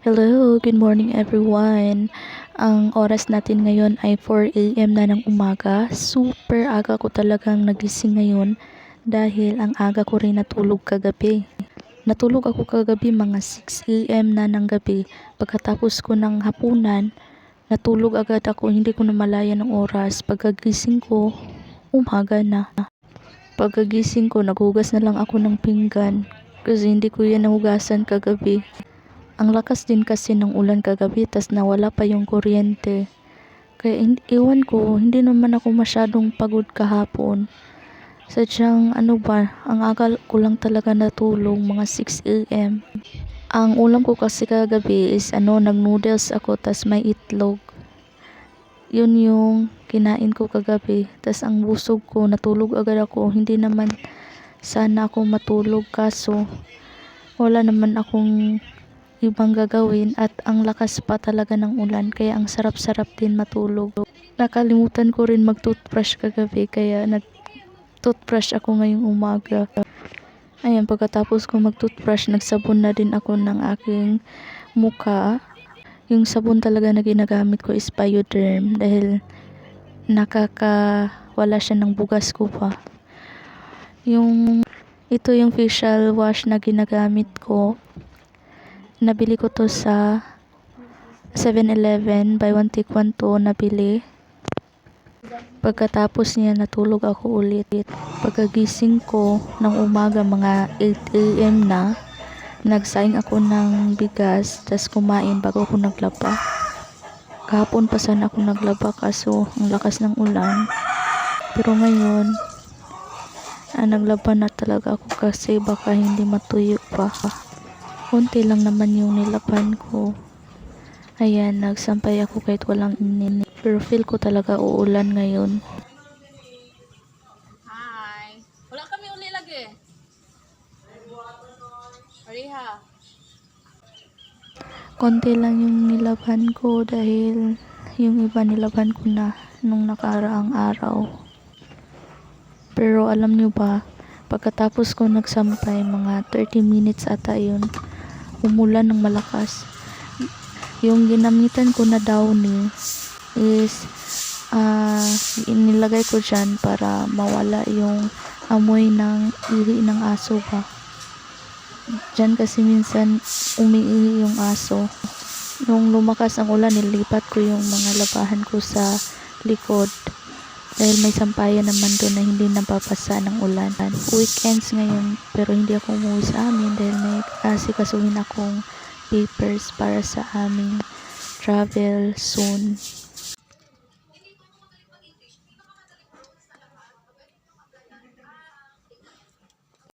Hello, good morning everyone. Ang oras natin ngayon ay 4 a.m. na ng umaga. Super aga ko talagang nagising ngayon dahil ang aga ko rin natulog kagabi. Natulog ako kagabi mga 6 a.m. na ng gabi. Pagkatapos ko ng hapunan, natulog agad ako, hindi ko namalaya ng oras. Pagkagising ko, umaga na. Pagkagising ko, naghugas na lang ako ng pinggan kasi hindi ko yan nahugasan kagabi. Ang lakas din kasi ng ulan kagabi tas nawala pa yung kuryente. Kaya iwan ko, hindi naman ako masyadong pagod kahapon. Sadyang ano ba, ang aga ko lang talaga natulog, mga 6 a.m. Ang ulam ko kasi kagabi is ano, nag-noodles ako tas may itlog. Yun yung kinain ko kagabi. Tas ang busog ko, natulog agad ako. Hindi naman sana ako matulog kaso wala naman akong ibang gagawin at ang lakas pa talaga ng ulan kaya ang sarap-sarap din matulog. Nakalimutan ko rin mag-toothbrush kagabi kaya nag-toothbrush ako ngayong umaga. Ayan, pagkatapos ko mag-toothbrush, nagsabon na din ako ng aking muka. Yung sabon talaga na ginagamit ko is Bioderm dahil nakaka wala siya ng bugas ko pa. Yung ito yung facial wash na ginagamit ko nabili ko to sa 7-Eleven by one take one to nabili. Pagkatapos niya natulog ako ulit. Pagkagising ko ng umaga mga 8am na nagsaing ako ng bigas tas kumain bago ako naglaba. Kahapon pa sana ako naglaba kaso ang lakas ng ulan. Pero ngayon ah, naglaba na talaga ako kasi baka hindi matuyo pa konti lang naman yung nilaban ko. Ayan, nagsampay ako kahit walang init. Pero feel ko talaga uulan ngayon. Hi. Wala kami uli lagi. Ariha. Konti lang yung nilaban ko dahil yung iba nilaban ko na nung nakaraang araw. Pero alam nyo ba, pagkatapos ko nagsampay, mga 30 minutes ata yun, umulan ng malakas. Yung ginamitan ko na downy is ah inilagay ko dyan para mawala yung amoy ng ihi ng aso ba. Dyan kasi minsan umiihi yung aso. Nung lumakas ang ulan, nilipat ko yung mga labahan ko sa likod. Dahil may sampayan naman doon na hindi napapasa ng ulan. Weekends ngayon, pero hindi ako umuwi sa amin dahil may asikasuhin akong papers para sa aming travel soon.